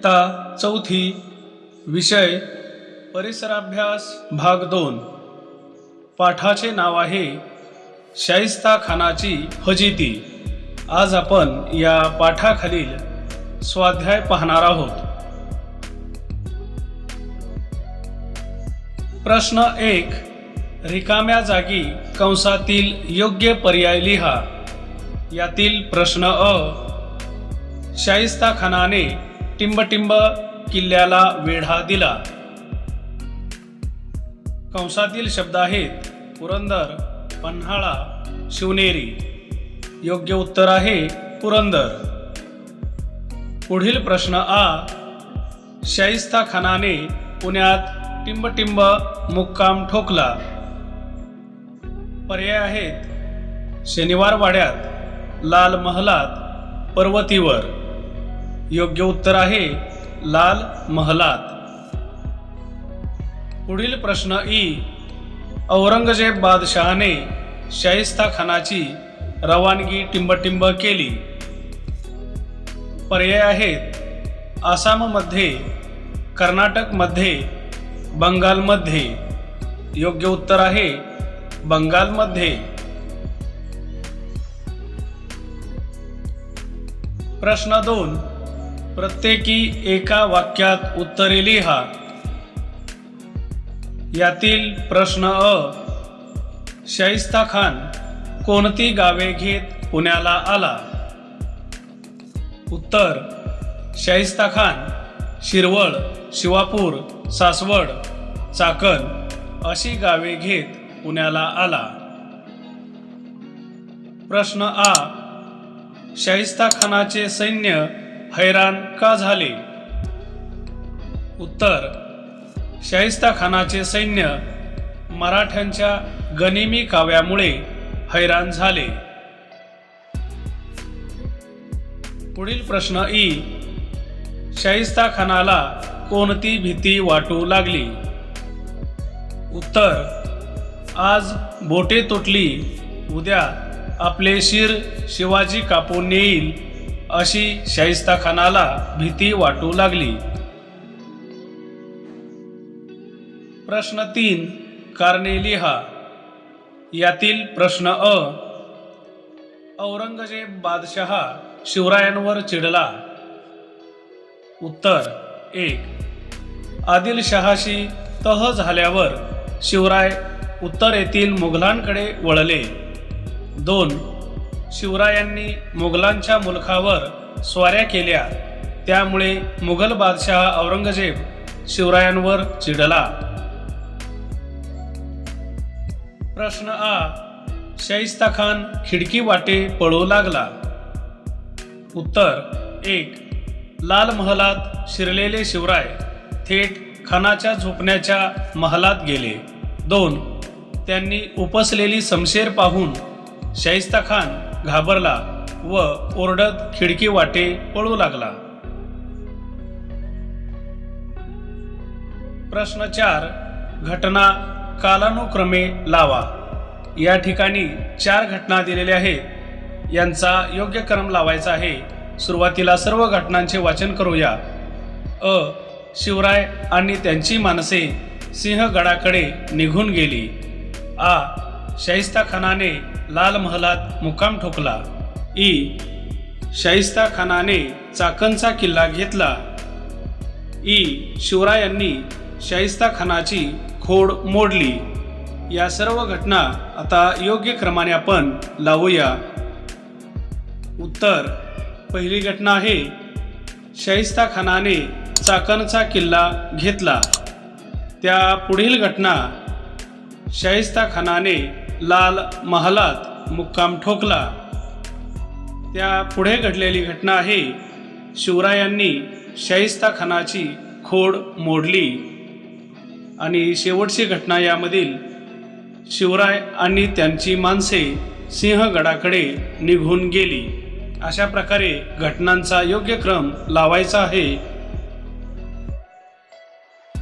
इयत्ता चौथी विषय परिसराभ्यास भाग दोन. पाठाचे नाव आहे शाइस्ता खानाची फजिती. आज आपण या पाठाखालील स्वाध्याय पाहणार आहोत. प्रश्न एक रिकाम्या जागी कंसातील योग्य पर्याय लिहा. यातील प्रश्न अ शाइस्ता खानाने टिंबटिंब किल्ल्याला वेढा दिला. कंसातील शब्द आहेत पुरंदर पन्हाळा शिवनेरी. योग्य उत्तर आहे पुरंदर. पुढील प्रश्न आ शाइस्ता खानाने पुण्यात टिंबटिंब मुक्काम ठोकला. पर्याय आहेत शनिवार वाड्यात लाल महालात पर्वतीवर. योग्य उत्तर आहे लाल महलात. पुढील प्रश्न ई. औरंगजेब बादशहाने शाहिस्ता खानाची रवानगी टिंबटिंब केली. पर्याय आहेत आसाममध्ये कर्नाटकमध्ये बंगालमध्ये. योग्य उत्तर आहे बंगालमध्ये. प्रश्न दोन. प्रत्येकी एका वाक्यात उत्तरे लिहा. यातील प्रश्न अ. शाइस्ता खान कोणती गावे घेत पुण्याला आला? उत्तर शाइस्ता खान शिरवळ शिवापूर सासवड चाकण अशी गावे घेत पुण्याला आला. प्रश्न आ. शाहिस्ता खानाचे सैन्य हैराण का झाले? उत्तर शाहिस्ता खानाचे सैन्य मराठ्यांच्या गनिमी काव्यामुळे हैराण झाले. पुढील प्रश्न ई शाहिस्ता खानाला कोणती भीती वाटू लागली? उत्तर आज बोटे तुटली उद्या आपले शिर शिवाजी कापून नेईल. अशी शाहिस्ता खानाला भीती वाटू लागली. प्रश्न तीन कारणे लिहा यातील प्रश्न अ औरंगजेब बादशहा शिवरायांवर चिडला. उत्तर एक आदिलशहाशी तह झाल्यावर शिवराय उत्तरेतील मुघलांकडे वळले. दोन शिवरायांनी मुघलांच्या मुलखावर स्वाऱ्या केल्या. त्यामुळे मुघल बादशाह औरंगजेब शिवरायांवर चिडला. प्रश्न आ. शाहिस्ता खान खिडकी वाटे पळू लागला. उत्तर एक. लाल महालात शिरलेले शिवराय थेट खानाच्या झोपण्याच्या महालात गेले. दोन. त्यांनी उपसलेली समशेर पाहून शाहिस्ता खान घाबरला व ओरडत खिडकी वाटे पळू लागला. प्रश्न चार घटना कालानुक्रमे लावा. या ठिकाणी चार घटना दिलेल्या आहेत. यांचा योग्य क्रम लावायचा आहे. सुरुवातीला सर्व घटनांचे वाचन करूया. अ. शिवराय आणि त्यांची माणसे सिंहगडाकडे निघून गेली. आ. शाहिस्ता खानाने लाल महालात मुक्काम ठोकला. ई. शाहिस्ता खानाने चाकणचा किल्ला घेतला. ई. शिवरायांनी शाहिस्ता खानाची खोड मोडली. या सर्व घटना आता योग्य क्रमाने आपण लावूया. उत्तर. पहिली घटना आहे शाहिस्ता खानाने चाकणचा किल्ला घेतला. त्या पुढील घटना शाहिस्ता खानाने लाल महालात मुक्काम ठोकला. त्या पुढे घडलेली घटना आहे. शिवरायांनी शाहिस्ता खानाची खोड मोडली. आणि शेवटची घटना यामधील शिवराय आणि त्यांची माणसे सिंहगडाकडे निघून गेली. अशा प्रकारे घटनांचा योग्य क्रम लावायचा आहे.